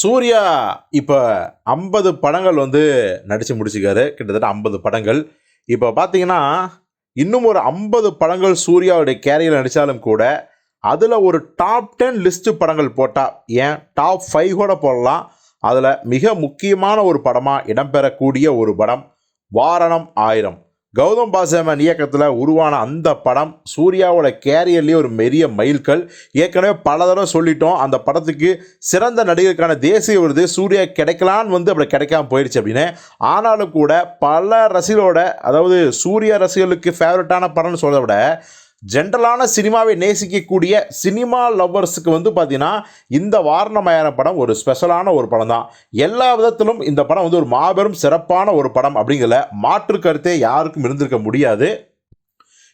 சூர்யா இப்போ ஐம்பது படங்கள் வந்து நடித்து முடிச்சிருக்காரு. கிட்டத்தட்ட ஐம்பது படங்கள். இப்போ பார்த்தீங்கன்னா இன்னும் ஒரு ஐம்பது படங்கள் சூர்யாவுடைய கேரியர் நடித்தாலும் கூட அதில் ஒரு டாப் டென் லிஸ்ட்டு படங்கள் போட்டால் ஏன்? டாப் ஃபைவ் கூட போடலாம். அதில் மிக முக்கியமான ஒரு படமாக இடம்பெறக்கூடிய ஒரு படம் வாரணம் ஆயிரம். கௌதம் பாசமன் இயக்கத்தில் உருவான அந்த படம் சூர்யாவோட கேரியர்லேயே ஒரு மெரிய மைல்கல். ஏற்கனவே பல தடவை சொல்லிட்டோம் அந்த படத்துக்கு சிறந்த நடிகருக்கான தேசிய விருது சூர்யா கிடைக்கலான்னு வந்து அப்படி கிடைக்காம போயிடுச்சு அப்படின்னு. ஆனாலும் கூட பல ரசிகரோட அதாவது சூர்யா ரசிகர்களுக்கு ஃபேவரட்டான படம்னு சொல்கிறத விட ஜென்ரலான சினிமாவை நேசிக்கக்கூடிய சினிமா லவ்வர்ஸுக்கு வந்து பார்த்தீங்கன்னா இந்த வாரணமயான படம் ஒரு ஸ்பெஷலான ஒரு படம் தான். எல்லா விதத்திலும் இந்த படம் வந்து ஒரு மாபெரும் சிறப்பான ஒரு படம் அப்படிங்கிற மாற்று கருத்தே யாருக்கும் இருந்திருக்க முடியாது.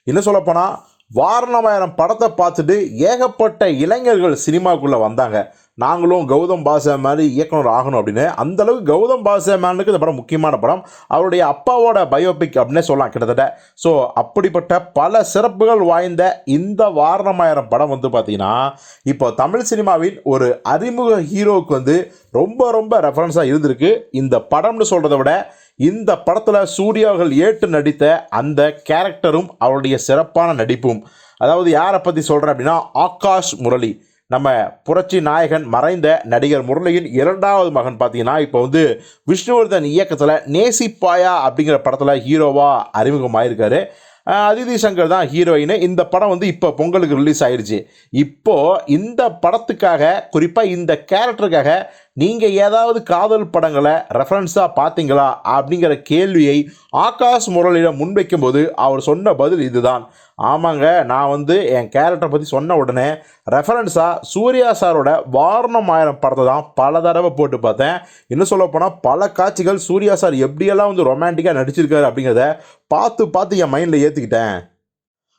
இன்னும் சொல்லப்போனால் வாரணமாயிரம் படத்தை பார்த்துட்டு ஏகப்பட்ட இளைஞர்கள் சினிமாக்குள்ளே வந்தாங்க. நாங்களும் கௌதம் பாசா மாதிரி இயக்குனர் ஆகணும் அப்படின்னு. அந்த அளவுக்கு கௌதம் பாசா மேனுக்கு இந்த படம் முக்கியமான படம். அவருடைய அப்பாவோட பயோபிக் அப்படின்னே சொல்லலாம் கிட்டத்தட்ட. ஸோ அப்படிப்பட்ட பல சிறப்புகள் வாய்ந்த இந்த வாரணமாயிரம் படம் வந்து பார்த்திங்கன்னா இப்போ தமிழ் சினிமாவின் ஒரு அறிமுக ஹீரோவுக்கு வந்து ரொம்ப ரொம்ப ரெஃபரன்ஸாக இருந்திருக்கு. இந்த படம்னு சொல்கிறத விட இந்த படத்தில் சூர்யாவர்கள் ஏற்று நடித்த அந்த கேரக்டரும் அவருடைய சிறப்பான நடிப்பும். அதாவது யாரை பற்றி சொல்கிறேன் அப்படின்னா ஆகாஷ் முரளி. நம்ம புரட்சி நாயகன் மறைந்த நடிகர் முரளியின் இரண்டாவது மகன் பார்த்தீங்கன்னா இப்போ வந்து விஷ்ணுவர்தன் இயக்கத்தில் நேசிப்பாயா அப்படிங்கிற படத்தில் ஹீரோவாக அறிமுகமாயிருக்காரு. அதிதி சங்கர் தான் ஹீரோயின் இந்த படம் வந்து இப்போ பொங்கலுக்கு ரிலீஸ் ஆயிடுச்சு இப்போது இந்த படத்துக்காக குறிப்பாக இந்த கேரக்டருக்காக நீங்கள் ஏதாவது காதல் படங்களை ரெஃபரன்ஸாக பார்த்தீங்களா? அப்படிங்கிற கேள்வியை ஆகாஷ் முரளியிடம் முன்வைக்கும்போது அவர் சொன்ன பதில் இதுதான். ஆமாங்க நான் வந்து என் கேரக்டரை பற்றி சொன்ன உடனே ரெஃபரன்ஸாக சூர்யா சாரோட வாரணம் ஆயிரம் படத்தை தான் பல தடவை போட்டு பார்த்தேன். இன்னும் சொல்லப்போனால் பல காட்சிகள் சூர்யா சார் எப்படியெல்லாம் வந்து ரொமான்டிக்காக நடிச்சிருக்காரு அப்படிங்கிறத பார்த்து பார்த்து என் மைண்டில் ஏற்றுக்கிட்டேன்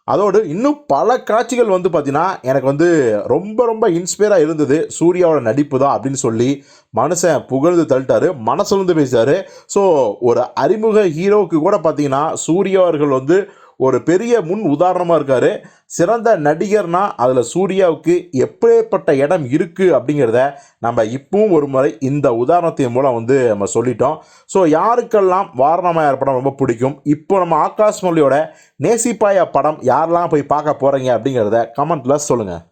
அதோடு இன்னும் பல காட்சிகள் வந்து பார்த்தீங்கன்னா எனக்கு வந்து ரொம்ப ரொம்ப இன்ஸ்பயராக இருந்தது. சூர்யாவோட நடிப்பு தான் அப்படின்னு சொல்லி மனுஷன் புகழ்ந்து தள்ளிட்டாரு. மனசுலந்து பேசிட்டாரு. ஸோ ஒரு அறிமுக ஹீரோவுக்கு கூட பார்த்தீங்கன்னா சூர்யா அவர்கள் வந்து ஒரு பெரிய முன் உதாரணமாக இருக்கார். சிறந்த நடிகர்னா அதில் சூர்யாவுக்கு எப்பேற்பட்ட இடம் இருக்குது அப்படிங்கிறத நம்ம இப்பவும் ஒரு முறை இந்த உதாரணத்தின் மூலம் வந்து நம்ம சொல்லிட்டோம். ஸோ யாருக்கெல்லாம் வாரணமாயார் படம் ரொம்ப பிடிக்கும்? இப்போ நம்ம ஆகாஷ் மொழியோட நேசிப்பாயா படம் யாரெல்லாம் போய் பார்க்க போகிறீங்க அப்படிங்கிறத கமெண்ட்டில் சொல்லுங்கள்